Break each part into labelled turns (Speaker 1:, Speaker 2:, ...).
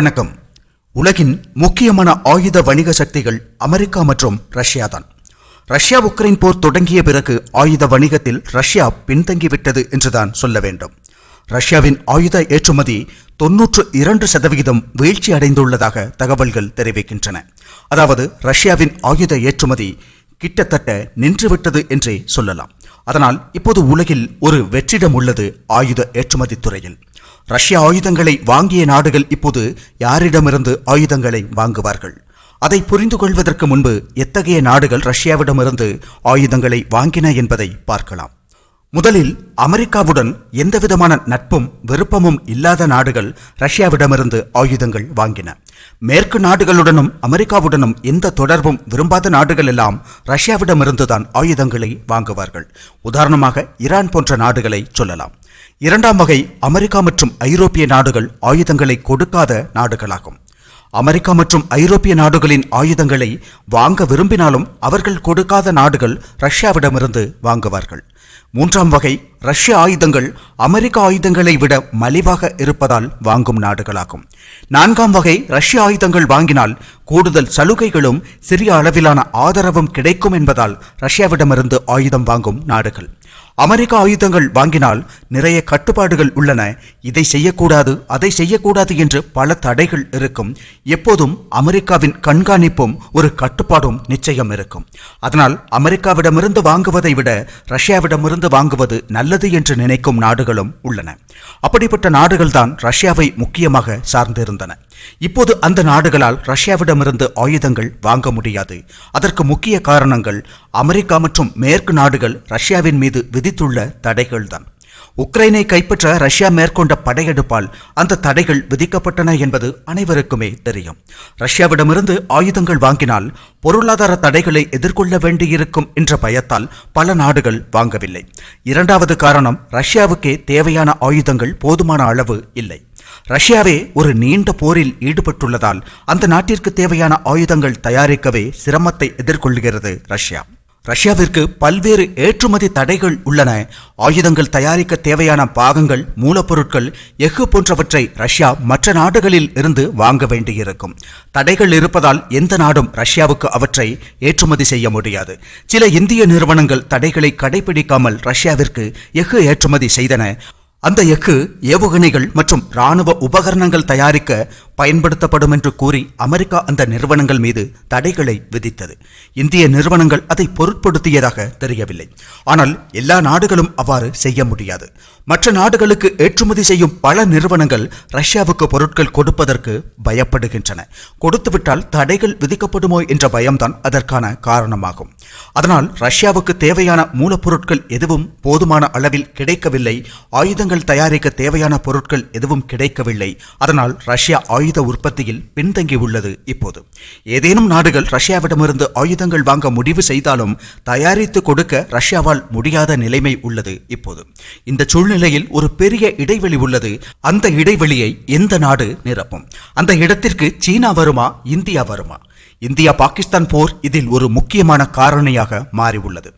Speaker 1: வணக்கம். உலகின் முக்கியமான ஆயுத வணிக சக்திகள் அமெரிக்கா மற்றும் ரஷ்யா தான் ரஷ்யா உக்ரைன் போர் தொடங்கிய பிறகு ஆயுத வணிகத்தில் ரஷ்யா பின்தங்கிவிட்டது என்றுதான் சொல்ல வேண்டும். ரஷ்யாவின் ஆயுத ஏற்றுமதி தொன்னூற்று இரண்டு சதவிகிதம் வீழ்ச்சி அடைந்துள்ளதாக தகவல்கள் தெரிவிக்கின்றன. அதாவது ரஷ்யாவின் ஆயுத ஏற்றுமதி கிட்டத்தட்ட நின்றுவிட்டது என்றே சொல்லலாம். அதனால் இப்போது உலகில் ஒரு வெற்றிடம் உள்ளது ஆயுத ஏற்றுமதி துறையில். ரஷ்ய ஆயுதங்களை வாங்கிய நாடுகள் இப்போது யாரிடமிருந்து ஆயுதங்களை வாங்குவார்கள்? அதை புரிந்து கொள்வதற்கு முன்பு எத்தகைய நாடுகள் ரஷ்யாவிடமிருந்து ஆயுதங்களை வாங்கின என்பதை பார்க்கலாம். முதலில் அமெரிக்காவுடன் எந்தவிதமான நட்பும் விருப்பமும் இல்லாத நாடுகள் ரஷ்யாவிடமிருந்து ஆயுதங்கள் வாங்கின. மேற்கு நாடுகளுடனும் அமெரிக்காவுடனும் எந்த தொடர்பும் விரும்பாத நாடுகள் எல்லாம் ரஷ்யாவிடமிருந்து தான் ஆயுதங்களை வாங்குவார்கள். உதாரணமாக ஈரான் போன்ற நாடுகளை சொல்லலாம். இரண்டாம் வகை அமெரிக்கா மற்றும் ஐரோப்பிய நாடுகள் ஆயுதங்களை கொடுக்காத நாடுகளாகும். அமெரிக்கா மற்றும் ஐரோப்பிய நாடுகளின் ஆயுதங்களை வாங்க விரும்பினாலும் அவர்கள் கொடுக்காத நாடுகள் ரஷ்யாவிடமிருந்து வாங்குவார்கள். மூன்றாம் வகை ரஷ்ய ஆயுதங்கள் அமெரிக்க ஆயுதங்களை விட மலிவாக இருப்பதால் வாங்கும் நாடுகளாகும். நான்காம் வகை ரஷ்ய ஆயுதங்கள் வாங்கினால் கூடுதல் சலுகைகளும் சிறிய அளவிலான ஆதரவும் கிடைக்கும் என்பதால் ரஷ்யாவிடமிருந்து ஆயுதம் வாங்கும் நாடுகள். அமெரிக்க ஆயுதங்கள் வாங்கினால் நிறைய கட்டுப்பாடுகள் உள்ளன. இதை செய்யக்கூடாது அதை செய்யக்கூடாது என்று பல தடைகள் இருக்கும். எப்போதும் அமெரிக்காவின் கண்காணிப்பும் ஒரு கட்டுப்பாடும் நிச்சயம் இருக்கும். அதனால் அமெரிக்காவிடமிருந்து வாங்குவதை விட ரஷ்யாவிடமிருந்து வாங்குவது நல்ல நல்லது என்று நினைக்கும் நாடுகளும் உள்ளன. அப்படிப்பட்ட நாடுகள்தான் ரஷ்யாவை முக்கியமாக சார்ந்திருந்தன. இப்போது அந்த நாடுகளால் ரஷ்யாவிடமிருந்து ஆயுதங்கள் வாங்க முடியாது. அதற்கு முக்கிய காரணங்கள் அமெரிக்கா மற்றும் மேற்கு நாடுகள் ரஷ்யாவின் மீது விதித்துள்ள தடைகள்தான். உக்ரைனை கைப்பற்ற ரஷ்யா மேற்கொண்ட படையெடுப்பால் அந்த தடைகள் விதிக்கப்பட்டன என்பது அனைவருக்குமே தெரியும். ரஷ்யாவிடமிருந்து ஆயுதங்கள் வாங்கினால் பொருளாதார தடைகளை எதிர்கொள்ள வேண்டியிருக்கும் என்ற பயத்தால் பல நாடுகள் வாங்கவில்லை. இரண்டாவது காரணம் ரஷ்யாவுக்கே தேவையான ஆயுதங்கள் போதுமான அளவு இல்லை. ரஷ்யாவே ஒரு நீண்ட போரில் ஈடுபட்டுள்ளதால் அந்த நாட்டிற்கு தேவையான ஆயுதங்கள் தயாரிக்கவே சிரமத்தை எதிர்கொள்கிறது ரஷ்யா. ரஷ்யாவிற்கு பல்வேறு ஏற்றுமதி தடைகள் உள்ளன. ஆயுதங்கள் தயாரிக்க தேவையான பாகங்கள் மூலப்பொருட்கள் எஃகு போன்றவற்றை ரஷ்யா மற்ற நாடுகளில் இருந்து வாங்க வேண்டியிருக்கும். தடைகள் இருப்பதால் எந்த நாடும் ரஷ்யாவுக்கு அவற்றை ஏற்றுமதி செய்ய முடியாது. சில இந்திய நிறுவனங்கள் தடைகளை கடைபிடிக்காமல் ரஷ்யாவிற்கு எஃகு ஏற்றுமதி செய்தன. அந்த எஃகு ஏவுகணைகள் மற்றும் இராணுவ உபகரணங்கள் தயாரிக்க பயன்படுத்தப்படும் என்று கூறி அமெரிக்கா அந்த நிறுவனங்கள் மீது தடைகளை விதித்தது. இந்திய நிறுவனங்கள் அதை பொருட்படுத்தியதாக தெரியவில்லை. ஆனால் எல்லா நாடுகளும் அவ்வாறு செய்ய முடியாது. மற்ற நாடுகளுக்கு ஏற்றுமதி செய்யும் பல நிறுவனங்கள் ரஷ்யாவுக்கு பொருட்கள் கொடுப்பதற்கு பயப்படுகின்றன. கொடுத்துவிட்டால் தடைகள் விதிக்கப்படுமோ என்ற பயம்தான் அதற்கான காரணமாகும். அதனால் ரஷ்யாவுக்கு தேவையான மூலப்பொருட்கள் எதுவும் போதுமான அளவில் கிடைக்கவில்லை. ஆயுதங்கள் தயாரிக்க தேவையான பொருட்கள் எதுவும் கிடைக்கவில்லை. அதனால் ரஷ்யா ஆயுத உற்பத்தியில் பின்தங்கியுள்ளது இப்போது. ஏதேனும் நாடுகள் ரஷ்யாவிடமிருந்து ஆயுதங்கள் வாங்க முடிவு செய்தாலும் தயாரித்து கொடுக்க ரஷ்யாவால் முடியாத நிலைமை உள்ளது இப்போது. இந்த சூழ்நிலையில் ஒரு பெரிய இடைவெளி உள்ளது. அந்த இடைவெளியை எந்த நாடு நிரப்பும்? அந்த இடத்திற்கு சீனா வருமா? இந்தியா வருமா? இந்தியா பாகிஸ்தான் போர் இதில் ஒரு முக்கியமான காரணியாக மாறியுள்ளது.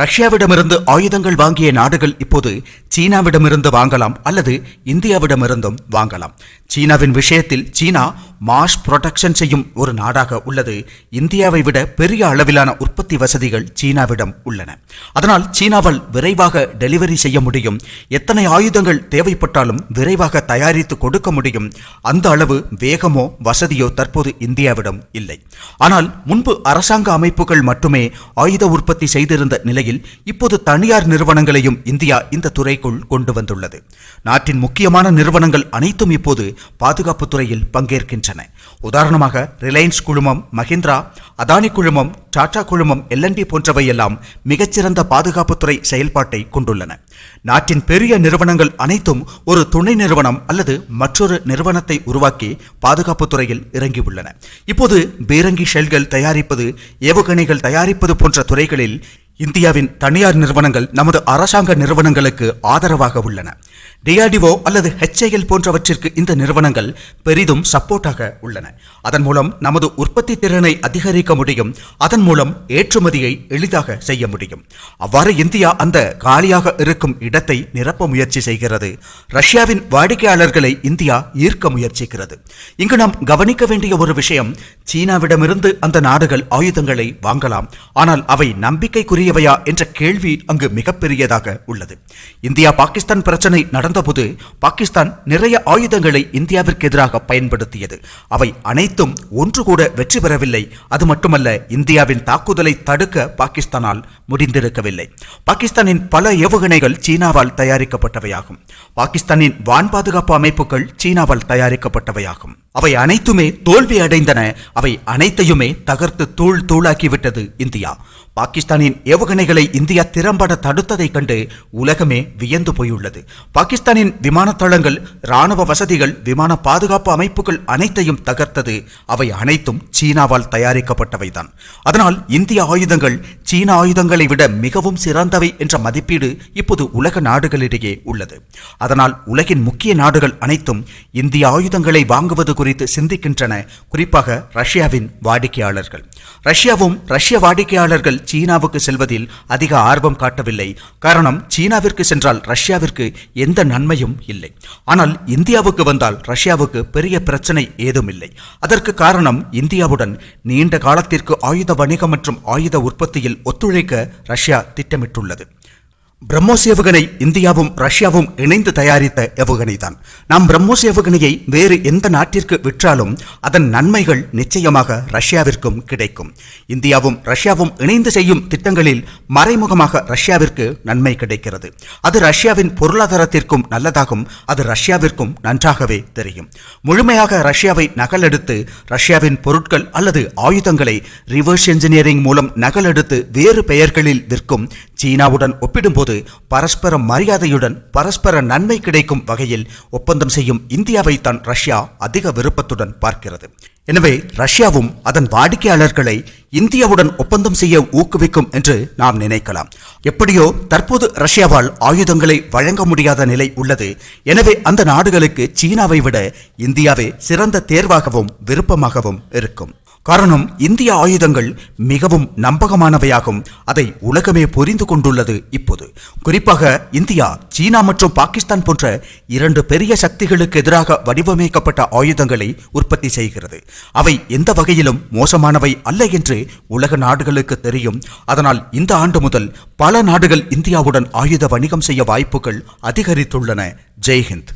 Speaker 1: ரஷ்யாவிடமிருந்து ஆயுதங்கள் வாங்கிய நாடுகள் இப்போது சீனாவிடமிருந்து வாங்கலாம் அல்லது இந்தியாவிடமிருந்தும் வாங்கலாம். சீனாவின் விஷயத்தில் சீனா மாஸ் புரொடக்ஷன் செய்யும் ஒரு நாடாக உள்ளது. இந்தியாவை விட பெரிய அளவிலான உற்பத்தி வசதிகள் சீனாவிடம் உள்ளன. அதனால் சீனாவால் விரைவாக டெலிவரி செய்ய முடியும். எத்தனை ஆயுதங்கள் தேவைப்பட்டாலும் விரைவாக தயாரித்து கொடுக்க முடியும். அந்த அளவு வேகமோ வசதியோ தற்போது இந்தியாவிடம் இல்லை. ஆனால் முன்பு அரசாங்க அமைப்புகள் மட்டுமே ஆயுத உற்பத்தி செய்திருந்த நிலை நிலையில் இப்போது தனியார் நிறுவனங்களையும் இந்தியா இந்த துறைக்குள் கொண்டு வந்துள்ளது. நாட்டின் முக்கியமான நிறுவனங்கள் அனைத்தும் இப்போது பாதுகாப்பு துறையில் பங்கேற்கின்றன. உதாரணமாக ரிலையன்ஸ் குழுமம் மஹிந்திரா அதானி குழுமம் டாடா குழுமம் எல்என்டி போன்றவையெல்லாம் மிகச்சிறந்த பாதுகாப்புத்துறை செயல்பாட்டை கொண்டுள்ளன. நாட்டின் பெரிய நிறுவனங்கள் அனைத்தும் ஒரு துணை நிறுவனம் அல்லது மற்றொரு நிறுவனத்தை உருவாக்கி பாதுகாப்புத்துறையில் இறங்கியுள்ளன. இப்போது பீரங்கி ஷெல்கள் தயாரிப்பது ஏவுகணைகள் தயாரிப்பது போன்ற துறைகளில் இந்தியாவின் தனியார் நிறுவனங்கள் நமது அரசாங்க நிறுவனங்களுக்கு ஆதரவாக உள்ளன. டிஆர்டிஓ அல்லது ஹெச்ஏஎல் போன்றவற்றிற்கு இந்த நிறுவனங்கள் பெரிதும் சப்போர்ட்டாக உள்ளன. அதன் மூலம் நமது உற்பத்தி திறனை அதிகரிக்க முடியும். அதன் மூலம் ஏற்றுமதியை எளிதாக செய்ய முடியும். அவ்வாறு இந்தியா அந்த காலியாக இருக்கும் இடத்தை நிரப்ப முயற்சி செய்கிறது. ரஷ்யாவின் வாடிக்கையாளர்களை இந்தியா ஈர்க்க முயற்சிக்கிறது. இங்கு நாம் கவனிக்க வேண்டிய ஒரு விஷயம் சீனாவிடமிருந்து அந்த நாடுகள் ஆயுதங்களை வாங்கலாம். ஆனால் அவை நம்பிக்கைக்குரியவையா என்ற கேள்வி அங்கு மிகப்பெரியதாக உள்ளது. இந்தியா பாகிஸ்தான் பிரச்சனை நடந்த இருந்தபோது பாகிஸ்தான் நிறைய ஆயுதங்களை இந்தியாவிற்கு எதிராக பயன்படுத்தியது. அவை அனைத்தும் ஒன்று கூட வெற்றி பெறவில்லை. அது மட்டுமல்ல இந்தியாவின் தாக்குதலை தடுக்க பாகிஸ்தானால் முடிந்திருக்கவில்லை. பாகிஸ்தானின் பல ஏவுகணைகள் சீனாவால் தயாரிக்கப்பட்டவையாகும். பாகிஸ்தானின் வான் பாதுகாப்பு அமைப்புகள் சீனாவால் தயாரிக்கப்பட்டவையாகும். அவை அனைத்துமே தோல்வி அடைந்தன. அவை அனைத்தையுமே தகர்த்து தூள் தூளாக்கிவிட்டது இந்தியா. பாகிஸ்தானின் ஏவுகணைகளை இந்தியா திறம்பட தடுத்ததைக் கண்டு உலகமே வியந்து போயுள்ளது. பாகிஸ்தான் பாகிஸ்தானின் விமான தளங்கள் ராணுவ வசதிகள் விமான பாதுகாப்பு அமைப்புகள் அனைத்தையும் தகர்த்தது. அவை அனைத்தும் சீனாவால் தயாரிக்கப்பட்டவைதான். அதனால் இந்திய ஆயுதங்கள் சீன ஆயுதங்களை விட மிகவும் சிறந்தவை என்ற மதிப்பீடு இப்போது உலக நாடுகளிடையே உள்ளது. அதனால் உலகின் முக்கிய நாடுகள் அனைத்தும் இந்திய ஆயுதங்களை வாங்குவது குறித்து சிந்திக்கின்றன. குறிப்பாக ரஷ்யாவின் வாடிக்கையாளர்கள். ரஷ்யாவும் ரஷ்ய வாடிக்கையாளர்கள் சீனாவுக்கு செல்வதில் அதிக ஆர்வம் காட்டவில்லை. காரணம் சீனாவிற்கு சென்றால் ரஷ்யாவிற்கு எந்த நன்மையும் இல்லை. ஆனால் இந்தியாவுக்கு வந்தால் ரஷ்யாவுக்கு பெரிய பிரச்சனை ஏதும் இல்லை அதற்கு காரணம் இந்தியாவுடன் நீண்ட காலத்திற்கு ஆயுத வணிகம் மற்றும் ஆயுத உற்பத்தியில் ஒத்துழைக்க ரஷ்யா திட்டமிட்டுள்ளது. பிரம்மோஸ் ஏவுகணை இந்தியாவும் ரஷ்யாவும் இணைந்து தயாரித்த ஏவுகணை தான் நாம் பிரம்மோஸ் ஏவுகணையை வேறு எந்த நாட்டிற்கு விற்றாலும் அதன் நன்மைகள் நிச்சயமாக ரஷ்யாவிற்கும் கிடைக்கும். இந்தியாவும் ரஷ்யாவும் இணைந்து செய்யும் திட்டங்களில் மறைமுகமாக ரஷ்யாவிற்கு நன்மை கிடைக்கிறது. அது ரஷ்யாவின் பொருளாதாரத்திற்கும் நல்லதாகும் அது ரஷ்யாவிற்கும் நன்றாகவே தெரியும். முழுமையாக ரஷ்யாவை நகலெடுத்து ரஷ்யாவின் பொருட்கள் அல்லது ஆயுதங்களை ரிவர்ஸ் என்ஜினியரிங் மூலம் நகலெடுத்து வேறு பெயர்களில் விற்கும் சீனாவுடன் ஒப்பிடும்போது போது பரஸ்பர மரியாதையுடன் பரஸ்பர நன்மை கிடைக்கும் வகையில் ஒப்பந்தம் செய்யும் இந்தியாவை தான் ரஷ்யா அதிக விருப்பத்துடன் பார்க்கிறது. எனவே ரஷ்யாவும் அதன் வாடிக்கையாளர்களை இந்தியாவுடன் ஒப்பந்தம் செய்ய ஊக்குவிக்கும் என்று நாம் நினைக்கலாம். எப்படியோ தற்போது ரஷ்யாவால் ஆயுதங்களை வழங்க முடியாத நிலை உள்ளது. எனவே அந்த நாடுகளுக்கு சீனாவை விட இந்தியாவே சிறந்த தேர்வாகவும் விருப்பமாகவும் இருக்கும். காரணம் இந்திய ஆயுதங்கள் மிகவும் நம்பகமானவையாகும். அதை உலகமே புரிந்து கொண்டுள்ளது இப்போது. குறிப்பாக இந்தியா சீனா மற்றும் பாகிஸ்தான் போன்ற இரண்டு பெரிய சக்திகளுக்கு எதிராக வடிவமைக்கப்பட்ட ஆயுதங்களை உற்பத்தி செய்கிறது. அவை எந்த வகையிலும் மோசமானவை அல்ல என்று உலக நாடுகளுக்கு தெரியும். அதனால் இந்த ஆண்டு முதல் பல நாடுகள் இந்தியாவுடன் ஆயுத வணிகம் செய்ய வாய்ப்புகள் அதிகரித்துள்ளன. ஜெய்ஹிந்த்.